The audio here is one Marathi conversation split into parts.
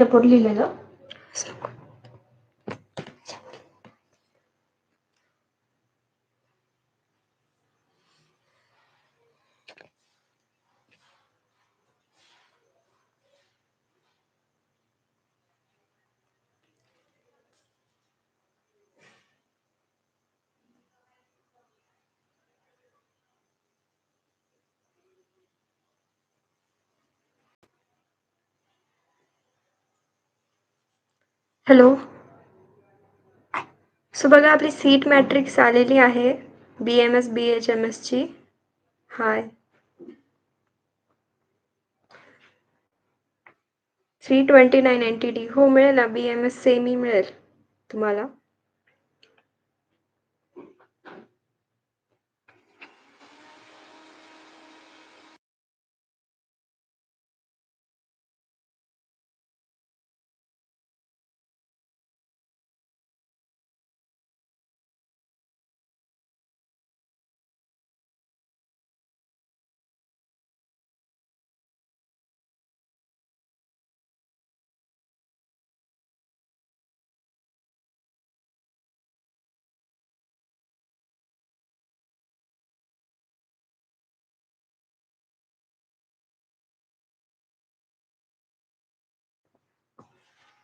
रिपोर्ट लिहिलेलं Hello. So बघा आपली सीट मॅट्रिक्स आलेली आहे B M S B H M एसची hi three twenty nine N T D हो मिळेल ना? बी एम एस सेमी मिळेल तुम्हाला.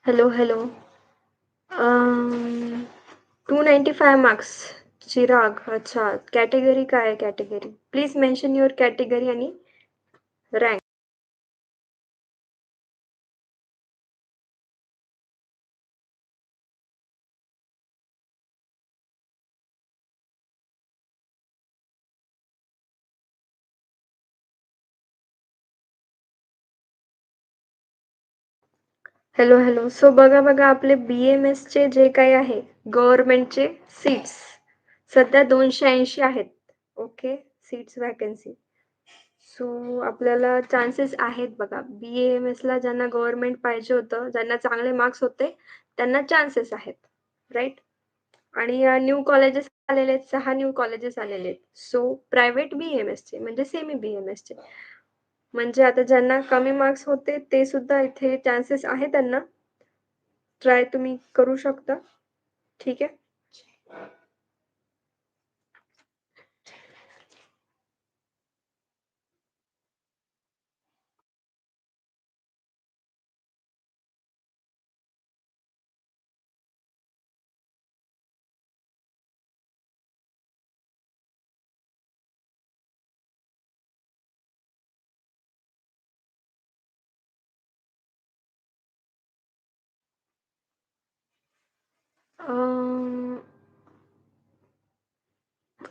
Hello hello two ninety five marks Chirag अच्छा कॅटेगरी काय आहे category please mention your category आणि रँक हॅलो हॅलो सो बघा बघा आपले बी एम एसचे जे काही आहे गव्हर्नमेंटचे सीट्स सध्या दोनशे ऐंशी आहेत. ओके सीट्स वॅकन्सी सो आपल्याला चान्सेस आहेत बघा. बी एम एसला ज्यांना गव्हर्नमेंट पाहिजे होतं ज्यांना चांगले मार्क्स होते त्यांना चान्सेस आहेत. राईट आणि न्यू कॉलेजेस आलेले आहेत सहा न्यू कॉलेजेस आलेले आहेत. सो प्रायव्हेट बी एम एसचे म्हणजे सेमी बी एम एसचे म्हणजे आता ज्यांना कमी मार्क्स होते ते सुद्धा इथे चान्सेस आहे त्यांना. ट्राय तुम्ही करू शकता. ठीक आहे?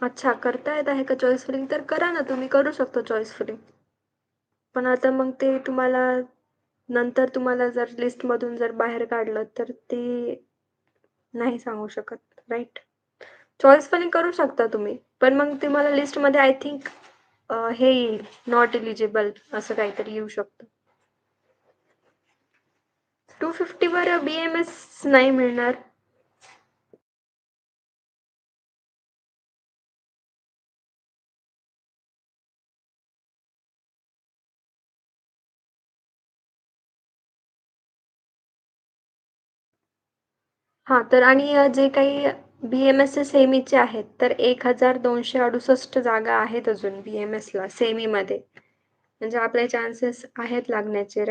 अच्छा करता येत आहे का चॉईस फिलिंग तर करा ना तुम्ही करू शकतो चॉईस फिलिंग पण आता मग ते तुम्हाला नंतर तुम्हाला जर लिस्टमधून जर बाहेर काढलं तर ते नाही सांगू शकत राईट चॉईस फिलिंग करू शकता तुम्ही पण मग तुम्हाला लिस्टमध्ये आय थिंक हे येईल नॉट एलिजिबल असं काहीतरी येऊ शकतं. टू फिफ्टीवर बी एम एस नाही मिळणार. हां तर आणि जे काही बी-एम-एस सेमीचे आहेत तर एक हजार दोनशे अडुसष्ट जागा आहेत अजून बी एम एसला सेमीमध्ये. म्हणजे आपले चान्सेस आहेत लागण्याचे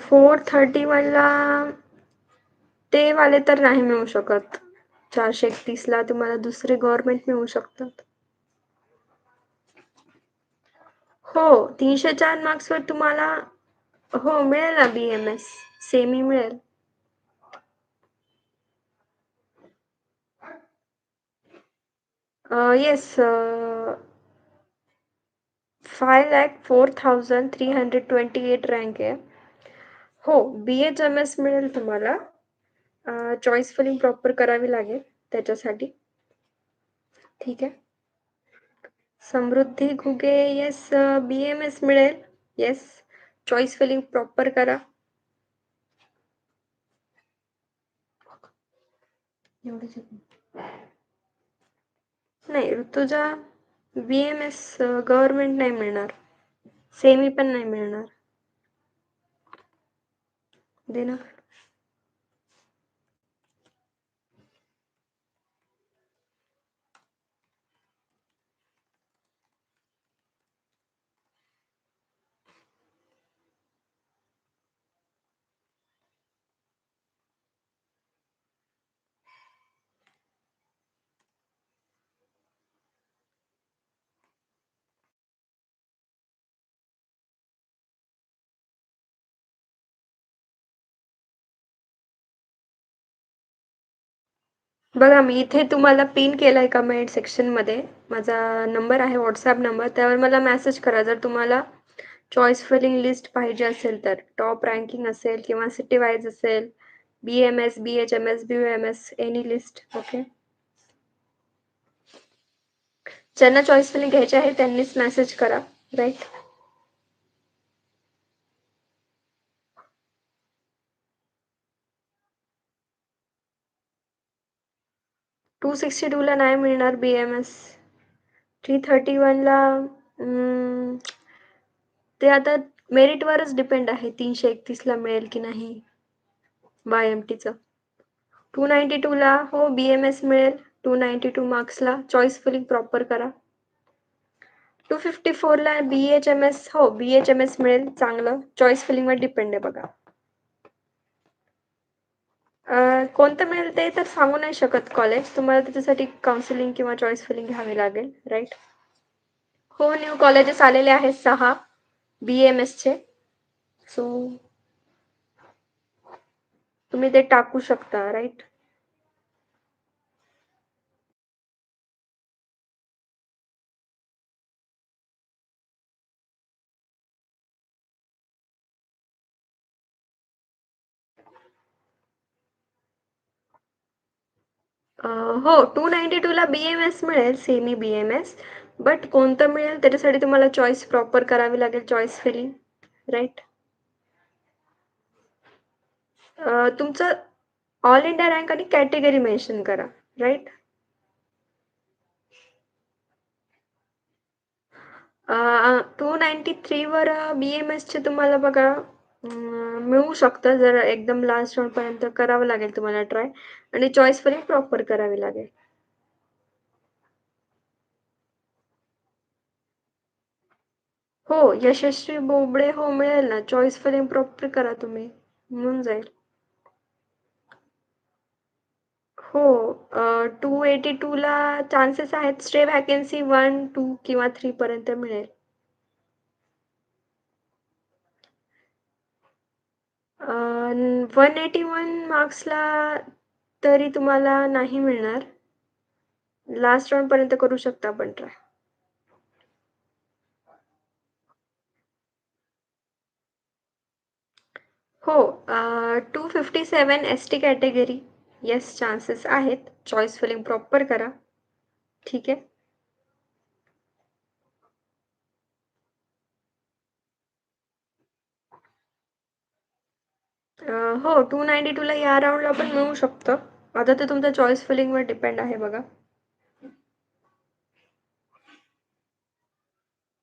फोर थर्टी वनला ते वाले तर नाही मिळू शकत. चारशे एकतीसला तुम्हाला दुसरे गव्हर्नमेंट मिळू शकतात. हो तीनशे चार मार्क्सवर तुम्हाला हो मिळेल ना बी एम एस सेमी मिळेल. Yes five lakh four thousand three hundred twenty eight rank आहे हो बी एच एम एस मिळेल तुम्हाला। चॉईस फिलिंग प्रॉपर करावी लागेल त्याच्यासाठी। ठीक आहे? Samruddhi Ghuge yes B M S मिळेल। येस चॉईस फिलिंग प्रॉपर करा। नाही, Rutuja B M S government नाही मिळणार. सेमी पण नाही मिळणार. देणार बघा मी इथे तुम्हाला पिन केलाय कमेंट सेक्शनमध्ये माझा नंबर आहे व्हॉट्सॲप नंबर त्यावर मला मेसेज करा. जर तुम्हाला चॉईस फिलिंग लिस्ट पाहिजे असेल तर. टॉप रँकिंग असेल किंवा सिटी वाईज असेल. B M S B H M S B M S any list okay ज्यांना चॉईस फिलिंग घ्यायचे आहे त्यांनीच मेसेज करा राईट टू सिक्स्टी टूला नाही मिळणार B M S three thirty वनला ते आता मेरिटवरच डिपेंड आहे. तीनशे एकतीसला मिळेल की नाही बाय एम टीचं टू नाईन्टी टूला हो बी एम एस मिळेल. टू नाईन्टी टू मार्क्सला चॉईस फिलिंग प्रॉपर करा. टू फिफ्टी फोरला बी एच एम एस हो बी एच एम एस मिळेल चांगलं. चॉईस फिलिंगवर डिपेंड आहे बघा. कोणतं मिळेल ते तर सांगू नाही शकत कॉलेज तुम्हाला त्याच्यासाठी काउन्सिलिंग किंवा चॉईस फिलिंग घ्यावी लागेल राईट हो न्यू कॉलेजेस आलेले आहेत सहा बी एम एसचे सो तुम्ही ते टाकू शकता राईट हो टू नाईन्टी टूला बी एम एस मिळेल semi B M S but कोणतं मिळेल त्याच्यासाठी तुम्हाला चॉईस प्रॉपर करावी लागेल चॉईस फिलिंग राईट तुमचं ऑल इंडिया रँक आणि कॅटेगरी मेन्शन करा राईट टू नाईन्टी थ्रीवर बी एम एसचे तुम्हाला बघा मिळू शकतं. जर एकदम लास्ट राऊंडपर्यंत करावं लागेल तुम्हाला ट्राय आणि चॉईस फिलिंग प्रॉपर करावी लागेल. हो यशस्वी बोबडे हो मिळेल ना. चॉईस फिलिंग प्रॉपर करा तुम्ही. मिळून जाईल. हो टू एटी टू ला चान्सेस आहेत. स्टे व्हॅकन्सी वन टू किंवा थ्री पर्यंत मिळेल. वन एटी वन मार्क्सला तरी तुम्हाला नाही मिळणार. लास्ट राऊंडपर्यंत करू शकता आपण ट्राय हो two fifty seven S T category yes chances आहेत. चॉईस फिलिंग प्रॉपर करा. ठीक आहे? हो टू नाईन्टी टूला या राऊंडला पण मिळू शकतं. आता ते तुमच्या चॉईस फिलिंगवर डिपेंड आहे बघा.